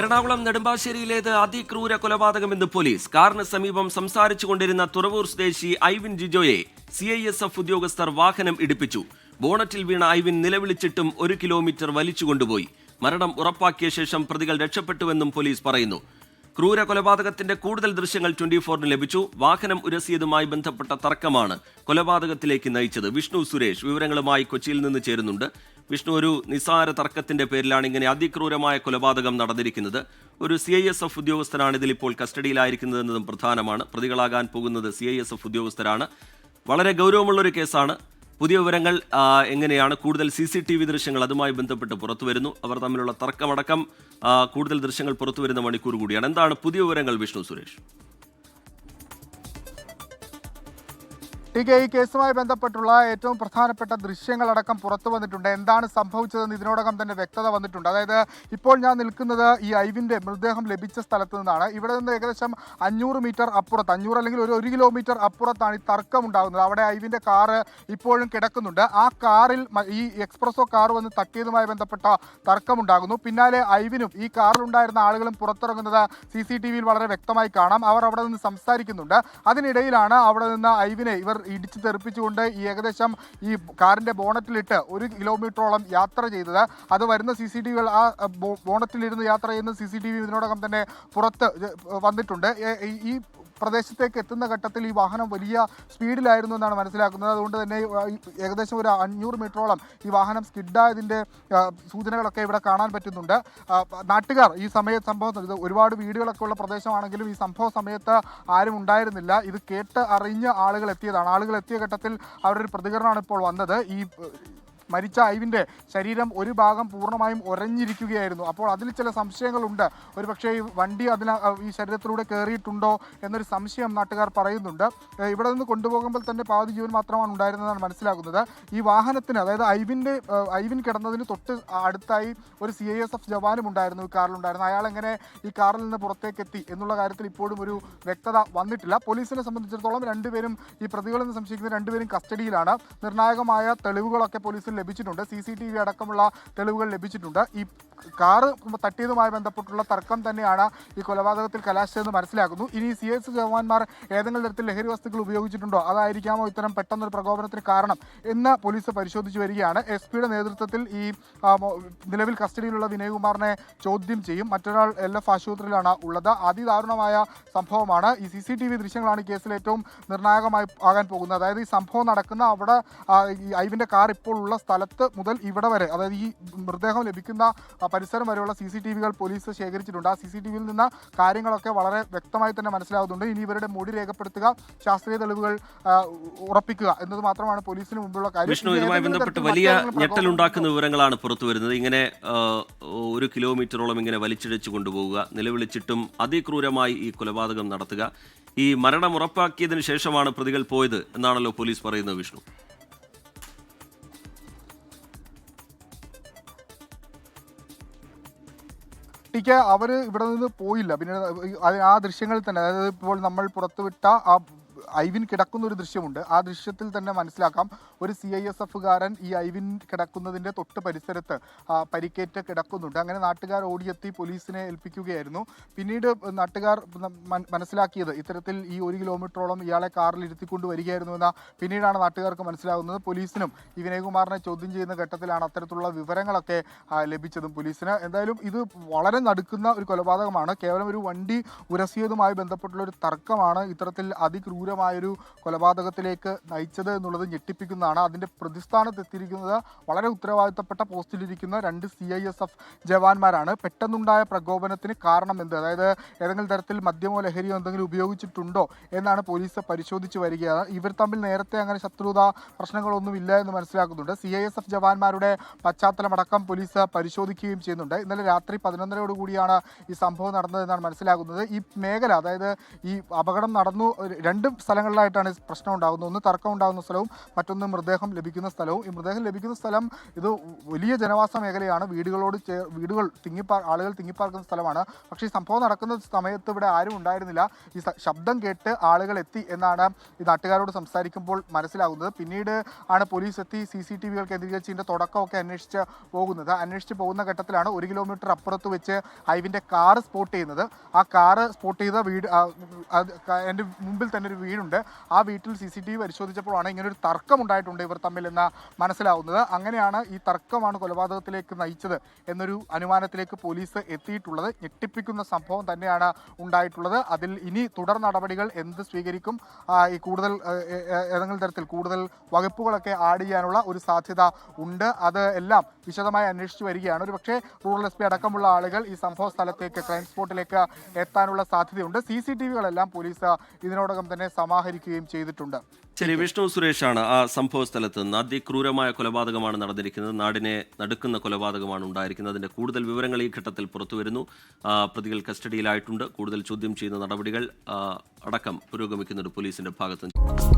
Ernakulam നെടുമ്പാശ്ശേരിയിലേത് അതിക്രൂര കൊലപാതകമെന്ന് police കാറിന് സമീപം സംസാരിച്ചു കൊണ്ടിരുന്ന തുറവൂർ സ്വദേശി ഐവിൻ ജിജോയെ സി ഐ എസ് എഫ് ഉദ്യോഗസ്ഥർ വാഹനം ഇടിപ്പിച്ചു. ബോണറ്റിൽ വീണ ഐവിൻ നിലവിളിച്ചിട്ടും ഒരു കിലോമീറ്റർ വലിച്ചുകൊണ്ടുപോയി. മരണം ഉറപ്പാക്കിയ ശേഷം പ്രതികൾ രക്ഷപ്പെട്ടുവെന്നും പോലീസ് പറയുന്നു. ക്രൂര കൊലപാതകത്തിന്റെ കൂടുതൽ ദൃശ്യങ്ങൾ ട്വന്റി ഫോറിന് ലഭിച്ചു. വാഹനം ഉരസിയതുമായി ബന്ധപ്പെട്ട തർക്കമാണ് കൊലപാതകത്തിലേക്ക് നയിച്ചത്. വിഷ്ണു സുരേഷ് വിവരങ്ങളുമായി കൊച്ചിയിൽ നിന്ന് ചേരുന്നുണ്ട്. വിഷ്ണു ഒരു നിസാര തർക്കത്തിന്റെ പേരിലാണ് ഇങ്ങനെ അതിക്രൂരമായ കൊലപാതകം നടന്നിരിക്കുന്നത്. ഒരു സി ഐ എസ് എഫ് ഉദ്യോഗസ്ഥനാണ് ഇതിൽ ഇപ്പോൾ കസ്റ്റഡിയിലായിരിക്കുന്നത് എന്നതും പ്രധാനമാണ്. പ്രതികളാകാൻ പോകുന്നത് സി ഐ എസ് എഫ് ഉദ്യോഗസ്ഥരാണ്. വളരെ ഗൗരവമുള്ളൊരു കേസാണ്. പുതിയ വിവരങ്ങൾ എങ്ങനെയാണ് കൂടുതൽ സി സി ടി വി ദൃശ്യങ്ങൾ അതുമായി ബന്ധപ്പെട്ട് പുറത്തു വരുന്നു അവർ തമ്മിലുള്ള തർക്കമടക്കം കൂടുതൽ ദൃശ്യങ്ങൾ പുറത്തു വരുന്ന മണിക്കൂർ കൂടിയാണ്. എന്താണ് പുതിയ വിവരങ്ങൾ വിഷ്ണു സുരേഷ്? ടി കെ ഈ കേസുമായി ബന്ധപ്പെട്ടുള്ള ഏറ്റവും പ്രധാനപ്പെട്ട ദൃശ്യങ്ങളടക്കം പുറത്തു വന്നിട്ടുണ്ട്. എന്താണ് സംഭവിച്ചതെന്ന് ഇതിനോടകം തന്നെ വ്യക്തത വന്നിട്ടുണ്ട്. അതായത് ഇപ്പോൾ ഞാൻ നിൽക്കുന്നത് ഈ ഐവിന്റെ മൃതദേഹം ലഭിച്ച സ്ഥലത്ത് നിന്നാണ്. ഇവിടെ നിന്ന് ഏകദേശം അഞ്ഞൂറ് മീറ്റർ അപ്പുറത്ത് അഞ്ഞൂറ് അല്ലെങ്കിൽ ഒരു ഒരു കിലോമീറ്റർ അപ്പുറത്താണ് ഈ തർക്കം ഉണ്ടാകുന്നത് അവിടെ ഐവിന്റെ കാറ് ഇപ്പോഴും കിടക്കുന്നുണ്ട്. ആ കാറിൽ ഈ എക്സ്പ്രസോ കാർ വന്ന് തട്ടിയതുമായി ബന്ധപ്പെട്ട തർക്കമുണ്ടാകുന്നു. പിന്നാലെ ഐവിനും ഈ കാറിലുണ്ടായിരുന്ന ആളുകളും പുറത്തിറങ്ങുന്നത് സി സി ടി വിയിൽ വളരെ വ്യക്തമായി കാണാം. അവർ അവിടെ നിന്ന് സംസാരിക്കുന്നുണ്ട്. അതിനിടയിലാണ് അവിടെ നിന്ന് ഐവിനെ ഇവർ ഇടിച്ചു തെറിപ്പിച്ചുകൊണ്ട് ഈ ഏകദേശം ഈ കാറിന്റെ ബോണറ്റിലിട്ട് ഒരു കിലോമീറ്ററോളം യാത്ര ചെയ്തത്. അത് വരുന്ന സി സി ടി വികൾ ആ ബോണറ്റിലിരുന്ന് യാത്ര ചെയ്യുന്ന സി സി ടി വി ഇതിനോടകം തന്നെ പുറത്ത് വന്നിട്ടുണ്ട്. ഈ പ്രദേശത്തേക്ക് എത്തുന്ന ഘട്ടത്തിൽ ഈ വാഹനം വലിയ സ്പീഡിലായിരുന്നു എന്നാണ് മനസ്സിലാക്കുന്നത്. അതുകൊണ്ട് തന്നെ ഏകദേശം ഒരു അഞ്ഞൂറ് മീറ്ററോളം ഈ വാഹനം സ്കിഡായതിന്റെ സൂചനകളൊക്കെ ഇവിടെ കാണാൻ പറ്റുന്നുണ്ട്. നാട്ടുകാർ ഈ സമയത്ത് സംഭവം ഇത് ഒരുപാട് വീടുകളൊക്കെ ഉള്ള പ്രദേശമാണെങ്കിലും ഈ സംഭവ സമയത്ത് ആരും ഉണ്ടായിരുന്നില്ല. ഇത് കേട്ട് അറിഞ്ഞ് ആളുകൾ എത്തിയതാണ്. ആളുകൾ എത്തിയ ഘട്ടത്തിൽ അവരുടെ പ്രതികരണമാണ് ഇപ്പോൾ വന്നത്. ഈ മരിച്ച ഐവിന്റെ ശരീരം ഒരു ഭാഗം പൂർണമായും ഒരഞ്ഞിരിക്കുകയായിരുന്നു അപ്പോൾ അതിൽ ചില സംശയങ്ങളുണ്ട്. ഒരു പക്ഷേ ഈ വണ്ടി അതിന് ഈ ശരീരത്തിലൂടെ കയറിയിട്ടുണ്ടോ എന്നൊരു സംശയം നാട്ടുകാർ പറയുന്നുണ്ട്. ഇവിടെ നിന്ന് കൊണ്ടുപോകുമ്പോൾ തന്നെ പാതി ജീവൻ മാത്രമാണ് ഉണ്ടായിരുന്നതെന്നാണ് മനസ്സിലാക്കുന്നത് ഈ വാഹനത്തിന് അതായത് ഐവിന്റെ ഐവിൻ കിടന്നതിന് തൊട്ട് അടുത്തായി ഒരു സി ഐ എസ് എഫ് ജവാനും ഉണ്ടായിരുന്നു ഈ കാറിലുണ്ടായിരുന്നു. അയാൾ എങ്ങനെ ഈ കാറിൽ നിന്ന് പുറത്തേക്ക് എത്തി എന്നുള്ള കാര്യത്തിൽ ഇപ്പോഴും ഒരു വ്യക്തത വന്നിട്ടില്ല. പോലീസിനെ സംബന്ധിച്ചിടത്തോളം രണ്ടുപേരും ഈ പ്രതികളെന്ന് സംശയിക്കുന്ന രണ്ടുപേരും കസ്റ്റഡിയിലാണ്. നിർണായകമായ തെളിവുകളൊക്കെ പോലീസിന് ലഭിച്ചിട്ടുണ്ട്. സി സി ടി വി അടക്കമുള്ള തെളിവുകൾ ലഭിച്ചിട്ടുണ്ട്. ഈ കാറ് തട്ടിയതുമായി ബന്ധപ്പെട്ടുള്ള തർക്കം തന്നെയാണ് ഈ കൊലപാതകത്തിൽ കലാശിച്ചതെന്ന് മനസ്സിലാക്കുന്നു. ഇനി സി എസ് ജവാന്മാർ ഏതെങ്കിലും തരത്തിൽ ലഹരി വസ്തുക്കൾ ഉപയോഗിച്ചിട്ടുണ്ടോ? അതായിരിക്കാമോ ഇത്തരം പെട്ടെന്നൊരു പ്രകോപനത്തിന് കാരണം എന്ന് പോലീസ് പരിശോധിച്ചു വരികയാണ്. എസ് പിയുടെ നേതൃത്വത്തിൽ ഈ നിലവിൽ കസ്റ്റഡിയിലുള്ള വിനയകുമാറിനെ ചോദ്യം ചെയ്യും. മറ്റൊരാൾ എൽ എഫ് ആശുപത്രിയിലാണ് ഉള്ളത്. അതിദാരുണമായ സംഭവമാണ്. ഈ സി സി ടി വി ദൃശ്യങ്ങളാണ് കേസിൽ ഏറ്റവും നിർണായകമായി ആകാൻ പോകുന്നത്. അതായത് ഈ സംഭവം നടക്കുന്ന അവിടെ ഈ ഐവിന്റെ കാർ ഇപ്പോൾ ഉള്ള സ്ഥലത്ത് മുതൽ ഇവിടെ വരെ അതായത് ഈ മൃതദേഹം ലഭിക്കുന്ന പരിസരം വരെയുള്ള സി സി ടി വികൾ പോലീസ് ശേഖരിച്ചിട്ടുണ്ട്. ആ സി സി ടി വിയിൽ നിന്ന് കാര്യങ്ങളൊക്കെ വളരെ വ്യക്തമായി തന്നെ മനസ്സിലാകുന്നുണ്ട് ഇനി ഇവരുടെ മൊഴി രേഖപ്പെടുത്തുക ശാസ്ത്രീയ തെളിവുകൾ ഉറപ്പിക്കുക എന്നത് മാത്രമാണ് പോലീസിന് മുമ്പുള്ള കാര്യം. വിഷ്ണു ഇതുമായി ബന്ധപ്പെട്ട് വലിയ ഞെട്ടലുണ്ടാക്കുന്ന വിവരങ്ങളാണ് പുറത്തു വരുന്നത്. ഇങ്ങനെ ഒരു കിലോമീറ്ററോളം ഇങ്ങനെ വലിച്ചിഴച്ചു കൊണ്ടുപോകുക നിലവിളിച്ചിട്ടും അതിക്രൂരമായി ഈ കൊലപാതകം നടത്തുക. ഈ മരണം ഉറപ്പാക്കിയതിനു ശേഷമാണ് പ്രതികൾ പോയത് എന്നാണല്ലോ പോലീസ് പറയുന്നത് വിഷ്ണു. ടിക്ക് അവർ ഇവിടെ നിന്ന് പോയില്ല. പിന്നെ ആ ദൃശ്യങ്ങളിൽ തന്നെ. അതായത് ഇപ്പോൾ നമ്മൾ പുറത്തുവിട്ട ആ ഐവിൻ കിടക്കുന്ന ഒരു ദൃശ്യമുണ്ട്. ആ ദൃശ്യത്തിൽ തന്നെ മനസ്സിലാക്കാം ഒരു സി ഐ എസ് എഫുകാരൻ ഈ ഐവിൻ കിടക്കുന്നതിന്റെ തൊട്ട് പരിസരത്ത് പരിക്കേറ്റ് കിടക്കുന്നുണ്ട്. അങ്ങനെ നാട്ടുകാർ ഓടിയെത്തി പോലീസിനെ ഏൽപ്പിക്കുകയായിരുന്നു. പിന്നീട് നാട്ടുകാർ മനസ്സിലാക്കിയത് ഇത്തരത്തിൽ ഈ ഒരു കിലോമീറ്ററോളം ഇയാളെ കാറിൽ ഇരുത്തിക്കൊണ്ട് വരികയായിരുന്നു എന്ന പിന്നീടാണ് നാട്ടുകാർക്ക് മനസ്സിലാകുന്നത് പോലീസിനും ഈ വിനയകുമാറിനെ ചോദ്യം ചെയ്യുന്ന ഘട്ടത്തിലാണ് അത്തരത്തിലുള്ള വിവരങ്ങളൊക്കെ ലഭിച്ചതും പോലീസിന്. എന്തായാലും ഇത് വളരെ നടുക്കുന്ന ഒരു കൊലപാതകമാണ്. കേവലം ഒരു വണ്ടി ഉരസിയതുമായി ബന്ധപ്പെട്ടുള്ള ഒരു തർക്കമാണ്. ഇത്തരത്തിൽ അതിക്രൂരമായൊരു കൊലപാതകത്തിലേക്ക് നയിച്ചത് എന്നുള്ളത് ഞെട്ടിപ്പിക്കുന്നതാണ്. അതിന്റെ പ്രതിസ്ഥാനത്ത് എത്തിയിരിക്കുന്നത് വളരെ ഉത്തരവാദിത്തപ്പെട്ട പോസ്റ്റിലിരിക്കുന്ന രണ്ട് സി ഐ എസ് എഫ് ജവാന്മാരാണ്. പെട്ടെന്നുണ്ടായ പ്രകോപനത്തിന് കാരണം എന്ത്? അതായത് ഏതെങ്കിലും തരത്തിൽ മദ്യമോ ലഹരിയോ എന്തെങ്കിലും ഉപയോഗിച്ചിട്ടുണ്ടോ എന്നാണ് പോലീസ് പരിശോധിച്ച് വരികയാണ്. ഇവർ തമ്മിൽ നേരത്തെ അങ്ങനെ ശത്രുത പ്രശ്നങ്ങളൊന്നുമില്ല എന്ന് മനസ്സിലാക്കുന്നുണ്ട്. സി ഐ എസ് എഫ് ജവാന്മാരുടെ പശ്ചാത്തലമടക്കം പോലീസ് പരിശോധിക്കുകയും ചെയ്യുന്നുണ്ട്. ഇന്നലെ രാത്രി കൂടിയാണ് ഈ സംഭവം നടന്നതെന്നാണ് മനസ്സിലാക്കുന്നത് ഈ മേഖല അതായത് ഈ അപകടം നടന്നു രണ്ടും സ്ഥലങ്ങളിലായിട്ടാണ് പ്രശ്നം ഉണ്ടാകുന്നത്. ഒന്ന് തർക്കം ഉണ്ടാകുന്ന സ്ഥലവും മറ്റൊന്ന് മൃതദേഹം ലഭിക്കുന്ന സ്ഥലവും. ഈ മൃതദേഹം ലഭിക്കുന്ന സ്ഥലം ഇത് വലിയ ജനവാസ മേഖലയാണ്. വീടുകളോട് വീടുകൾ തിങ്ങിപ്പാർ ആളുകൾ തിങ്ങിപ്പാർക്കുന്ന സ്ഥലമാണ്. പക്ഷേ ഈ സംഭവം നടക്കുന്ന സമയത്ത് ഇവിടെ ആരും ഉണ്ടായിരുന്നില്ല. ഈ ശബ്ദം കേട്ട് ആളുകൾ എത്തി എന്നാണ് ഈ നാട്ടുകാരോട് സംസാരിക്കുമ്പോൾ മനസ്സിലാകുന്നത്. പിന്നീട് ആണ് പോലീസ് എത്തി സി സി ടി വികൾ കേന്ദ്രീകരിച്ച് ഇതിന്റെ തുടക്കമൊക്കെ അന്വേഷിച്ച് പോകുന്നത്. അന്വേഷിച്ച് പോകുന്ന ഘട്ടത്തിലാണ് ഒരു കിലോമീറ്റർ അപ്പുറത്ത് വെച്ച് ഐവിന്റെ കാറ് സ്പോട്ട് ചെയ്യുന്നത്. ആ കാറ് സ്പോട്ട് ചെയ്ത വീട് എന്റെ മുമ്പിൽ തന്നെ ഒരു വീടുണ്ട് ആ വീട്ടിൽ സി സി ടി വി പരിശോധിച്ചപ്പോഴാണ് ഇങ്ങനെ ഒരു തർക്കം ഉണ്ടായിട്ടുണ്ട് ഇവർ തമ്മിൽ എന്ന മനസ്സിലാവുന്നത്. അങ്ങനെയാണ് ഈ തർക്കമാണ് കൊലപാതകത്തിലേക്ക് നയിച്ചത് എന്നൊരു അനുമാനത്തിലേക്ക് പോലീസ് എത്തിയിട്ടുള്ളത്. ഞെട്ടിപ്പിക്കുന്ന സംഭവം തന്നെയാണ് ഉണ്ടായിട്ടുള്ളത്. അതിൽ ഇനി തുടർ നടപടികൾ എന്ത് സ്വീകരിക്കും ഈ കൂടുതൽ ഏതെങ്കിലും തരത്തിൽ കൂടുതൽ വകുപ്പുകളൊക്കെ ആഡ് ചെയ്യാനുള്ള ഒരു സാധ്യത ഉണ്ട്. അത് എല്ലാം വിശദമായി അന്വേഷിച്ചു വരികയാണ്. ഒരു പക്ഷേ റൂറൽ എസ് പി അടക്കമുള്ള ആളുകൾ ഈ സംഭവ സ്ഥലത്തേക്ക് ക്രൈം സ്പോട്ടിലേക്ക് എത്താനുള്ള സാധ്യതയുണ്ട്. സി സി ടി വികളെല്ലാം പോലീസ് ഇതിനോടകം തന്നെ സമാഹരിക്കുകയും ചെയ്തിട്ടുണ്ട്. ശരി വിഷ്ണു സുരേഷാണ് ആ സംഭവ സ്ഥലത്ത് നിന്ന് അതിക്രൂരമായ കൊലപാതകമാണ് നടന്നിരിക്കുന്നത്. നാടിനെ നടുക്കുന്ന കൊലപാതകമാണ് ഉണ്ടായിരിക്കുന്നത്. അതിന്റെ കൂടുതൽ വിവരങ്ങൾ ഈ ഘട്ടത്തിൽ പുറത്തുവരുന്നു പ്രതികൾ കസ്റ്റഡിയിലായിട്ടുണ്ട്. കൂടുതൽ ചോദ്യം ചെയ്യുന്ന നടപടികൾ അടക്കം പുരോഗമിക്കുന്നുണ്ട് പോലീസിന്റെ ഭാഗത്ത് നിന്ന്